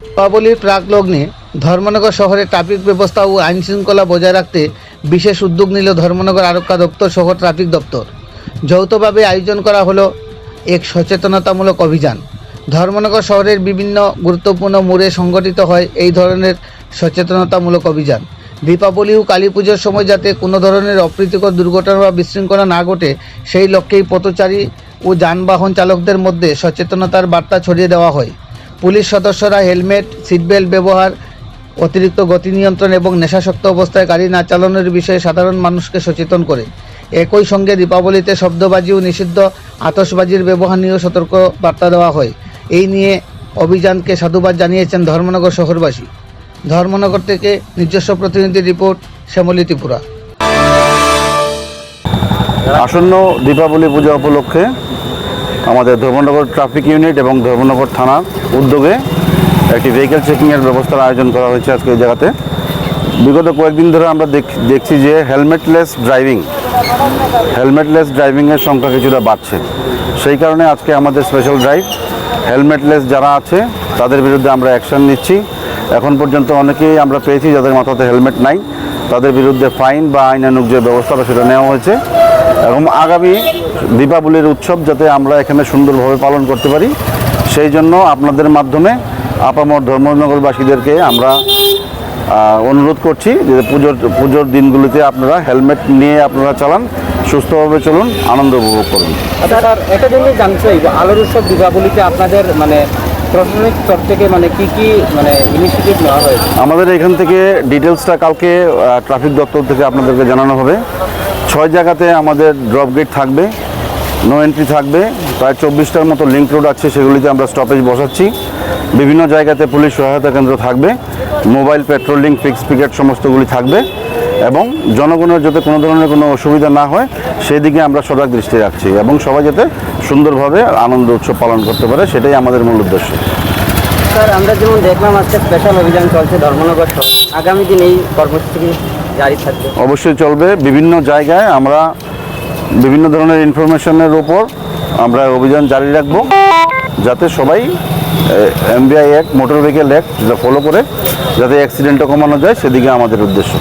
দীপাবলির প্রাক লগ্নে ধর্মনগর শহরে ট্রাফিক ব্যবস্থা ও আইন শৃঙ্খলা বজায় রাখতে বিশেষ উদ্যোগ নিল ধর্মনগর আরক্ষা দপ্তর সহ ট্রাফিক দপ্তর। যৌথভাবে আয়োজন করা হলো এক সচেতনতামূলক অভিযান। ধর্মনগর শহরের বিভিন্ন গুরুত্বপূর্ণ মোড়ে সংগঠিত হয় এই ধরনের সচেতনতামূলক অভিযান। দীপাবলি ও কালী পুজোর সময় যাতে কোনো ধরনের অপ্রীতিকর দুর্ঘটনা বা বিশৃঙ্খলা না ঘটে, সেই লক্ষ্যেই পথচারী ও যানবাহন চালকদের মধ্যে সচেতনতার বার্তা ছড়িয়ে দেওয়া হয়। পুলিশ সদস্যরা হেলমেট, সিটবেল্ট ব্যবহার, অতিরিক্ত গতি নিয়ন্ত্রণ এবং নেশাসক্ত অবস্থায় গাড়ি না চালানোর বিষয়ে সাধারণ মানুষকে সচেতন করে। একই সঙ্গে দীপাবলিতে শব্দবাজি ও নিষিদ্ধ আতসবাজির ব্যবহার নিয়েও সতর্ক বার্তা দেওয়া হয়। এই নিয়ে অভিযানকে সাধুবাদ জানিয়েছেন ধর্মনগর শহরবাসী। ধর্মনগর থেকে নিজস্ব প্রতিনিধি রিপোর্ট, শ্যামলী ত্রিপুরা। আসন্ন দীপাবলি পূজা উপলক্ষে আমাদের ধর্মনগর ট্রাফিক ইউনিট এবং ধর্মনগর থানার উদ্যোগে একটি ভেহিকেল চেকিংয়ের ব্যবস্থার আয়োজন করা হয়েছে আজকে এই জায়গাতে। বিগত কয়েকদিন ধরে আমরা দেখ- দেখছি যে হেলমেটলেস ড্রাইভিং হেলমেটলেস ড্রাইভিংয়ের সংখ্যা কিছুটা বাড়ছে। সেই কারণে আজকে আমাদের স্পেশাল ড্রাইভ হেলমেটলেস যারা আছে, তাদের বিরুদ্ধে আমরা অ্যাকশন নিচ্ছি। এখন পর্যন্ত অনেকেই আমরা পেয়েছি যাদের মাথাতে হেলমেট নাই, তাদের বিরুদ্ধে ফাইন বা আইনানুগ যে ব্যবস্থাটা সেটা নেওয়া হয়েছে। এবং আগামী দীপাবলির উৎসব যাতে আমরা এখানে সুন্দরভাবে পালন করতে পারি সেই জন্য আপনাদের মাধ্যমে আপামর ধর্মনগরবাসীদেরকে আমরা অনুরোধ করছি যে পুজোর পুজোর দিনগুলিতে আপনারা হেলমেট নিয়ে আপনারা চালান সুস্থভাবে চলুন আনন্দ উপভোগ করুন। আচ্ছা স্যার একটা জিনিস জানতে চাই আলোর উৎসব দীপাবলিতে আপনাদের মানে প্রশাসনিক স্তর থেকে মানে কি কি মানে ইনিশিয়েটিভ নেওয়া হয়েছে? আমাদের এখান থেকে ডিটেলসটা কালকে ট্রাফিক দপ্তর থেকে আপনাদেরকে জানানো হবে। ছয় জায়গাতে আমাদের ড্রপ গেট থাকবে নো এন্ট্রি থাকবে, প্রায় চব্বিশটার মতো লিঙ্ক রোড আছে, সেগুলিতে আমরা স্টপেজ বসাচ্ছি। বিভিন্ন জায়গাতে পুলিশ সহায়তা কেন্দ্র থাকবে মোবাইল পেট্রোলিং ফিক্স পিকেট সমস্তগুলি থাকবে এবং জনগণের যাতে কোনো ধরনের কোনো অসুবিধা না হয় সেই দিকে আমরা সজাগ দৃষ্টি রাখছি এবং সবাই যাতে সুন্দরভাবে আনন্দ উৎসব পালন করতে পারে, সেটাই আমাদের মূল উদ্দেশ্য। স্যার, আমরা যেমন দেখলাম আজকে স্পেশাল অভিযান চলছে ধর্মনগর সহ আগামী দিন এই কর্মসূচি থাকবে। অবশ্যই চলবে। বিভিন্ন জায়গায় আমরা বিভিন্ন ধরনের ইনফরমেশনের ওপর আমরা অভিযান জারি রাখব, যাতে সবাই MBI act motor vehicle act follow করে, যাতে অ্যাক্সিডেন্টটা কমানো যায়, সেদিকে আমাদের উদ্দেশ্য।